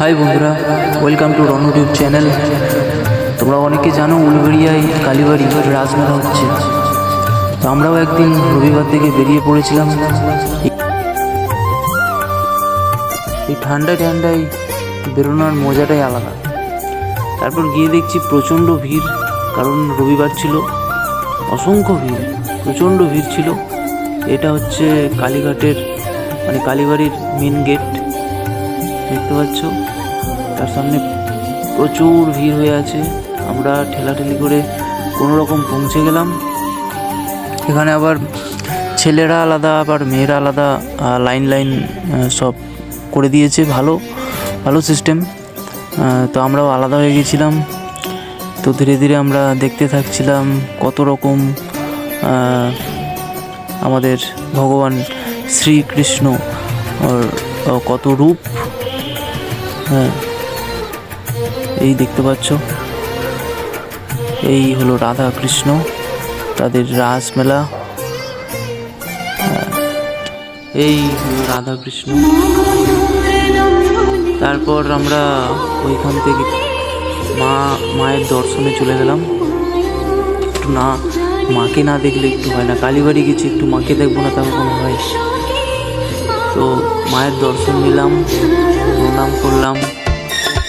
High বন্ধুরা welcome to Ron YouTube channel তোমরা অনেকে জানো উলবেড়িয়ায় কালীবাড়ি রাজমেলা হচ্ছে। তো আমরাও একদিন রবিবার থেকে বেরিয়ে পড়েছিলাম। এই ঠান্ডায় ঠান্ডায় বেরোনোর মজাটাই আলাদা। তারপর গিয়ে দেখছি প্রচণ্ড ভিড়, কারণ রবিবার ছিল। অসংখ্য ভিড়, প্রচণ্ড ভিড় ছিল। এটা হচ্ছে কালীঘাটের মানে কালীবাড়ির মেন গেট দেখতে পাচ্ছ? তার সামনে প্রচুর ভিড় হয়ে আছে। আমরা ঠেলাঠেলি করে কোনো রকম পৌঁছে গেলাম। এখানে আবার ছেলেরা আলাদা, আবার মেয়েরা আলাদা লাইন লাইন সব করে দিয়েছে। ভালো ভালো সিস্টেম তো আমরাও আলাদা হয়ে গেছিলাম। তো ধীরে ধীরে আমরা দেখতে থাকছিলাম কত রকম আমাদের ভগবান শ্রীকৃষ্ণ কত রূপ। হ্যাঁ। এই দেখতে পাচ্ছ। এই হলো রাধা কৃষ্ণ তাদের রাসমেলা। হ্যাঁ, এই হলো রাধা কৃষ্ণ তারপর আমরা ওইখান থেকে মা মায়ের দর্শনে চলে গেলাম। একটু না মাকে না দেখলে একটু হয় না। কালীবাড়ি গেছি একটু মাকে দেখব না তাহলে কোনো হয়। তো মায়ের দর্শন নিলাম প্রণাম করলাম।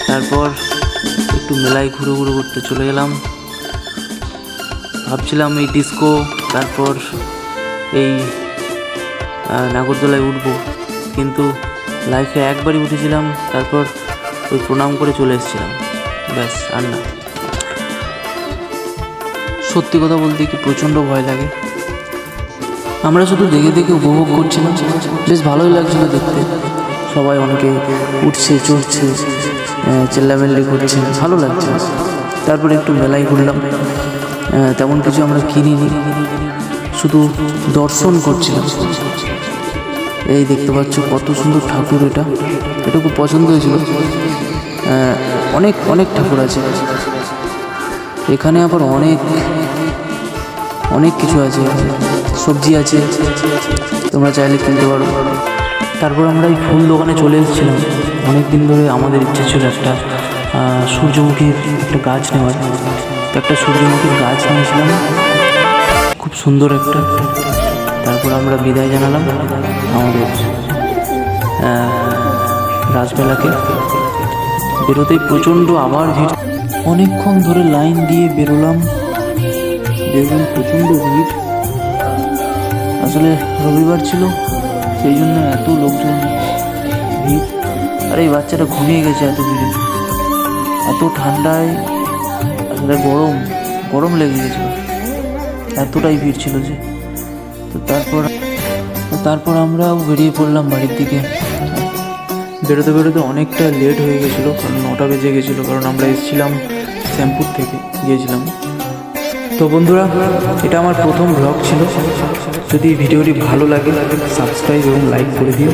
তারপর একটু মেলায় ঘুরো ঘুরো করতে চলে গেলাম। ভাবছিলাম এই ডিস্কো তারপর এই নাগরদোলায় উঠবো। কিন্তু লাইফে একবারই উঠেছিলাম, তারপর ওই প্রণাম করে চলে এসেছিলাম। ব্যাস, আর না। সত্যি কথা বলতে কি প্রচণ্ড ভয় লাগে। আমরা শুধু দেখে দেখে উপভোগ করছিলাম। বেশ ভালোই লাগছিল দেখতে। সবাই অনেকে উঠছে, চড়ছে চেল্লামেল্লি করছে, ভালো লাগছে। তারপরে একটু মেলাই ঘুরলাম। তেমন কিছু আমরা কিনিনি। শুধু দর্শন করছিলাম। এই দেখতে পাচ্ছ কত সুন্দর ঠাকুর এটা। এটা খুব পছন্দ হয়েছিল। অনেক অনেক ঠাকুর আছে। এখানে আবার অনেক অনেক কিছু আছে, সবজি আছে, তোমরা চাইলে কিনতে পারো। তারপর আমরা এই ফুল দোকানে চলে এসেছিলাম। অনেক দিন ধরে আমাদের ইচ্ছে ছিল একটা সূর্যমুখীর একটা গাছ নেওয়ার। একটা সূর্যমুখীর গাছ নিয়েছিলাম। খুব সুন্দর একটা। তারপর আমরা বিদায় জানালাম আমাদের রাজবেলাকে বেরোতেই প্রচণ্ড আবার ভিড়। অনেকক্ষণ ধরে লাইন দিয়ে বেরোলাম। দেখবেন প্রচণ্ড ভিড়, আসলে রবিবার ছিল, সেই জন্য এত লোকজন, ভিড়, আর এই বাচ্চাটা ঘুমিয়ে গেছে এত ভিড়ে এত ঠান্ডায়, আসলে গরম গরম লেগে গেছিল। এতটাই ভিড় ছিল যে, তো তারপর তারপর আমরাও বেরিয়ে পড়লাম বাড়ির দিকে। বেরোতে বেরোতে অনেকটা লেট হয়ে গেছিল, কারণ নটা বেজে গেছিল, কারণ আমরা এসেছিলাম শ্যাম্পুর থেকে, গিয়েছিলাম। তো বন্ধুরা, এটা আমার প্রথম ব্লগ ছিল। যদি ভিডিওটি ভালো লাগে সাবস্ক্রাইব এবং লাইক করে দিও।